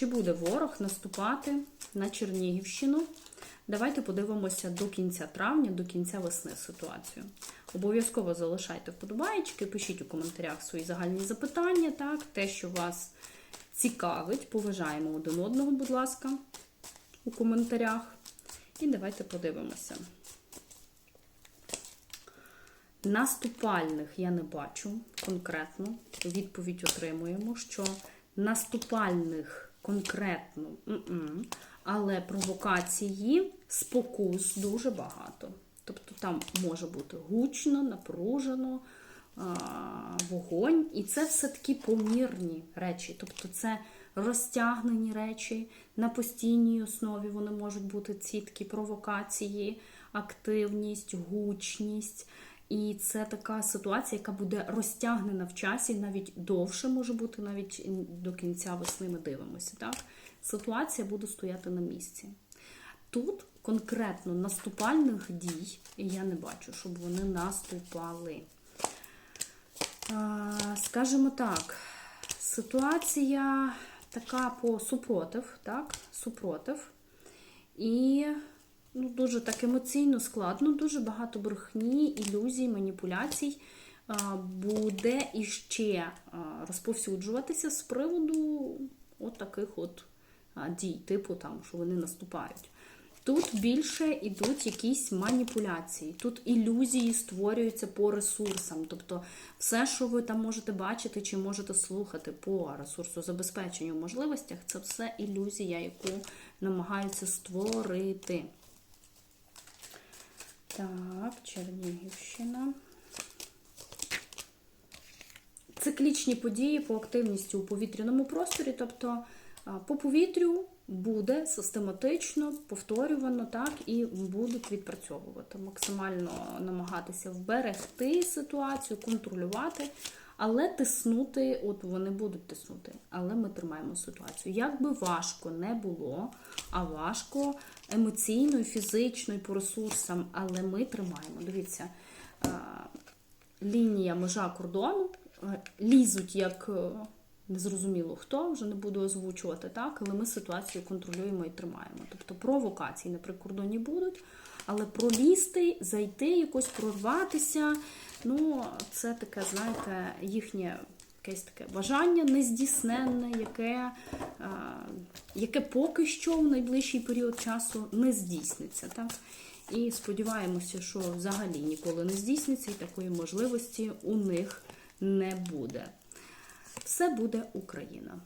Чи буде ворог наступати на Чернігівщину? Давайте подивимося до кінця травня, до кінця весни ситуацію. Обов'язково залишайте вподобаєчки, пишіть у коментарях свої загальні запитання, так, те, що вас цікавить. Поважаємо один одного, будь ласка, у коментарях. І давайте подивимося. Наступальних я не бачу конкретно. Відповідь отримуємо, що наступальних конкретно, м-м, але провокації, спокус дуже багато. Тобто там може бути гучно, напружено, вогонь, і це все такі помірні речі. Тобто це розтягнені речі на постійній основі вони можуть бути ці такі провокації, активність, гучність. І це така ситуація, яка буде розтягнена в часі, навіть довше може бути, навіть до кінця весни ми дивимося. Так? Ситуація буде стояти на місці. Тут конкретно наступальних дій я не бачу, щоб вони наступали. Скажімо так, ситуація така по супротив, так? Супротив. І ну, дуже так емоційно складно, дуже багато брехні, ілюзій, маніпуляцій буде іще розповсюджуватися з приводу от таких от дій, типу там, що вони наступають. Тут більше йдуть якісь маніпуляції, тут ілюзії створюються по ресурсам. Тобто все, що ви там можете бачити чи можете слухати по ресурсозабезпеченню можливостях, це все ілюзія, яку намагаються створити. Так, Чернігівщина. Циклічні події по активності у повітряному просторі, тобто по повітрю буде систематично повторювано так і будуть відпрацьовувати, максимально намагатися вберегти ситуацію, контролювати, але тиснути, от вони будуть тиснути, але ми тримаємо ситуацію. Як би важко не було, а важко емоційно, і фізично, і по ресурсам, але ми тримаємо. Дивіться, лінія межа кордону е, лізуть як. е, Незрозуміло хто, вже не буду озвучувати, так, але ми ситуацію контролюємо і тримаємо. Тобто провокації на прикордоні будуть, але пролізти, зайти, якось прорватися, ну, це таке, знаєте, їхнє якесь таке бажання нездійсненне, яке, е, яке поки що в найближчий період часу не здійсниться. Так? І сподіваємося, що взагалі ніколи не здійсниться, і такої можливості у них не буде. Все буде Україна.